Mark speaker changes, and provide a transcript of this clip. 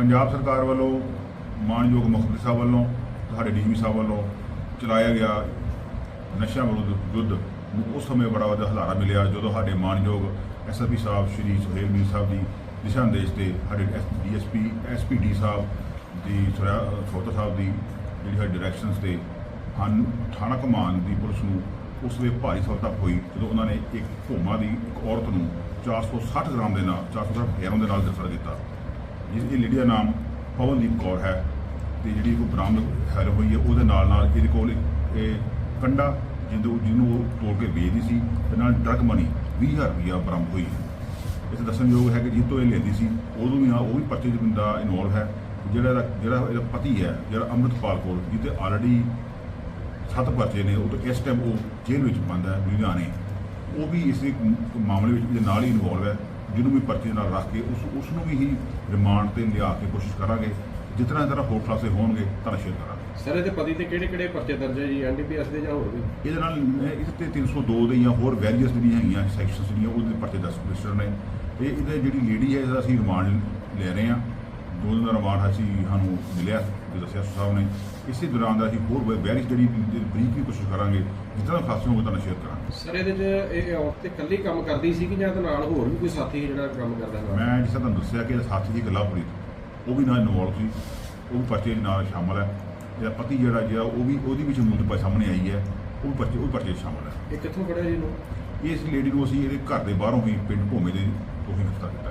Speaker 1: ਪੰਜਾਬ ਸਰਕਾਰ ਵੱਲੋਂ ਮਾਨਯੋਗ ਮੁਖਤਿ ਸਾਹਿਬ ਵੱਲੋਂ ਤੁਹਾਡੇ ਡੀਜੀਪੀ ਸਾਹਿਬ ਵੱਲੋਂ ਚਲਾਇਆ ਗਿਆ ਨਸ਼ਾ ਵਿਰੁੱਧ ਯੁੱਧ ਨੂੰ ਉਸ ਸਮੇਂ ਬੜਾ ਵੱਡਾ ਹਲਾਰਾ ਮਿਲਿਆ, ਜਦੋਂ ਸਾਡੇ ਮਾਨਯੋਗ ਐਸਐਸਪੀ ਸਾਹਿਬ ਸ਼੍ਰੀ ਸੁਹੇਲ ਮੀਰ ਸਾਹਿਬ ਦੀ ਦਿਸ਼ਾ ਨਿਰਦੇਸ਼ ਤੇ ਸਾਡੇ ਡੀਐਸਪੀ ਐਸਪੀਡੀ ਸਾਹਿਬ ਦੀ ਸੋਤਾ ਸਾਹਿਬ ਦੀ ਜਿਹੜੀ ਸਾਡੀ ਡਾਇਰੈਕਸ਼ਨਸ ਤੇ ਹਨ ਥਾਣਾ ਕਮਾਨ ਦੀ ਪੁਲਿਸ ਨੂੰ ਉਸ ਵੇ ਭਾਰੀ ਸਫਲਤਾ ਹੋਈ, ਜਦੋਂ ਉਹਨਾਂ ਨੇ ਇੱਕ ਭੋਮਾ ਦੀ ਇੱਕ ਔਰਤ ਨੂੰ 460 ਗ੍ਰਾਮ ਦੇ ਨਾਲ 460 ਹੈਰੋਂ ਦੇ ਨਾਲ ਗ੍ਰਿਫਤਾਰ ਕੀਤਾ। ਜਿਸ ਦੀ ਲੇਡੀ ਦਾ ਨਾਮ ਪਵਨਦੀਪ ਕੌਰ ਹੈ ਤੇ ਜਿਹੜੀ ਉਹ ਬਰਾਮਦ ਹੈਲ ਹੋਈ ਹੈ, ਉਹਦੇ ਨਾਲ ਨਾਲ ਇਹਦੇ ਕੋਲ ਇਹ ਕੰਡਾ ਜਿਹਨੂੰ ਜਿਹਨੂੰ ਉਹ ਤੋੜ ਕੇ ਵੇਚਦੀ ਸੀ ਤੇ ਨਾਲ ਡਰਗ ਮਨੀ 20000 ਰੁਪਇਆ ਬਰਾਮਦ ਹੋਈ ਹੈ। ਇਸ ਦੱਸਣਯੋਗ ਹੈ ਕਿ ਜਿੱਤੋਂ ਇਹ ਲੈਂਦੀ ਸੀ, ਉਦੋਂ ਵੀ ਹਾਂ, ਉਹ ਵੀ ਪਰਚੇ 'ਚ ਬੰਦਾ ਇਨਵੋਲਵ ਹੈ। ਜਿਹੜਾ ਇਹਦਾ ਜਿਹੜਾ ਇਹਦਾ ਪਤੀ ਹੈ, ਜਿਹੜਾ ਅੰਮ੍ਰਿਤਪਾਲ ਕੌਰ, ਜਿਹਦੇ ਆਲਰੇਡੀ ਸੱਤ ਪਰਚੇ ਨੇ, ਉਹ ਤਾਂ ਇਸ ਟਾਈਮ ਉਹ ਜੇਲ੍ਹ ਵਿੱਚ ਬੰਦ ਹੈ, ਲੁਧਿਆਣੇ। ਉਹ ਵੀ ਇਸ ਮਾਮਲੇ ਵਿੱਚ ਇਹਦੇ ਨਾਲ ਹੀ ਇਨਵੋਲਵ ਹੈ। ਜਿਹਨੂੰ ਵੀ ਪਰਚੇ ਨਾਲ ਰੱਖ ਕੇ ਉਸ ਉਸ ਨੂੰ ਵੀ ਹੀ ਰਿਮਾਂਡ ਤੇ ਲਿਆ ਕੇ ਕੋਸ਼ਿਸ਼ ਕਰਾਂਗੇ। ਜਿਤਨਾ ਤਰ੍ਹਾਂ ਹੋਰ ਖਲਾਸੇ ਹੋਣਗੇ ਤਾਂ ਸ਼ੇਅਰ ਕਰਾਂਗੇ।
Speaker 2: ਸਰ ਇਹਦੇ ਪਤੀ ਤੇ ਕਿਹੜੇ ਕਿਹੜੇ ਪਰਚੇ ਦਰਜ ਹੈ ਜੀ? ਐਨਡੀਪੀਐਸ ਦੇ ਜਾਂ ਹੋਰ ਵੀ?
Speaker 1: ਇਹਦੇ ਨਾਲ ਇਸ ਤੇ 302 ਦੇ ਜਾਂ ਹੋਰ ਵੈਰੀਅਸ ਜਿਹੜੀਆਂ ਹੈਗੀਆਂ ਸੈਕਸ਼ਨਸ ਜਿਹੜੀਆਂ ਉਹਦੇ ਪਰਚੇ ਦਸ ਰਜਿਸਟਰ ਨੇ। ਤੇ ਇਹਦੇ ਜਿਹੜੀ ਲੇਡੀ ਹੈ ਇਹਦਾ ਅਸੀਂ ਰਿਮਾਂਡ ਲੈ ਰਹੇ ਹਾਂ। ਦੋ ਦਿਨ ਦਾ ਰਿਮਾਂਡ ਅਸੀਂ ਸਾਨੂੰ ਮਿਲਿਆ ਜੋ ਦੱਸਿਆ ਸਾਹਿਬ ਨੇ ਇਸੇ ਦੌਰਾਨ ਦਾ ਅਸੀਂ ਹੋਰ ਵੈਰੀਅਸ ਜਿਹੜੀ ਬਰੀਕ ਵੀ ਕੋਸ਼ਿਸ਼ ਕਰਾਂਗੇ ਜਿਤਨਾ ਖਾਸੇ ਹੋਵੇ ਤਾਂ ਸ਼ੇਅਰ ਕਰਾਂਗੇ।
Speaker 2: ਸਰ ਇਹਦੇ 'ਚ ਇਹ ਔਰਤ ਤੇ ਇਕੱਲੀ ਕੰਮ ਕਰਦੀ ਸੀ ਕਿ ਜਾਂ ਇਹਦੇ ਨਾਲ ਹੋਰ ਵੀ ਕੋਈ ਸਾਥੀ ਜਿਹੜਾ ਕੰਮ ਕਰਦਾ ਨਾਲ
Speaker 1: ਮੈਂ ਜਿਸ ਤਰ੍ਹਾਂ ਤੁਹਾਨੂੰ ਦੱਸਿਆ ਕਿ ਸਾਥੀ ਦੀ ਗੱਲਾਪੁਰੀ ਉਹ ਵੀ ਨਾਲ ਇਨਵੋਲਵ ਸੀ। ਉਹ ਵੀ ਪਰਚੇ ਨਾਲ ਸ਼ਾਮਲ ਹੈ। ਇਹਦਾ ਪਤੀ ਜਿਹੜਾ ਜਿਹੜਾ ਉਹ ਵੀ ਉਹਦੀ ਵੀ ਸ਼ਮੂਲੀਅਤ ਸਾਹਮਣੇ ਆਈ ਹੈ। ਉਹ ਪਰਚੇ ਉਹ ਪਰਚੇ ਸ਼ਾਮਲ ਹੈ।
Speaker 2: ਇਹ ਕਿੱਥੋਂ ਫੜਿਆ ਜੀ ਇਹਨੂੰ?
Speaker 1: ਇਸ ਲੇਡੀ ਨੂੰ ਅਸੀਂ ਇਹਦੇ ਘਰ ਦੇ ਬਾਹਰੋਂ ਹੀ ਪਿੰਡ ਭੋਮੇ ਦੇ ਤੋਂ ਹੀ ਗ੍ਰਿਫਤਾਰ ਕੀਤਾ।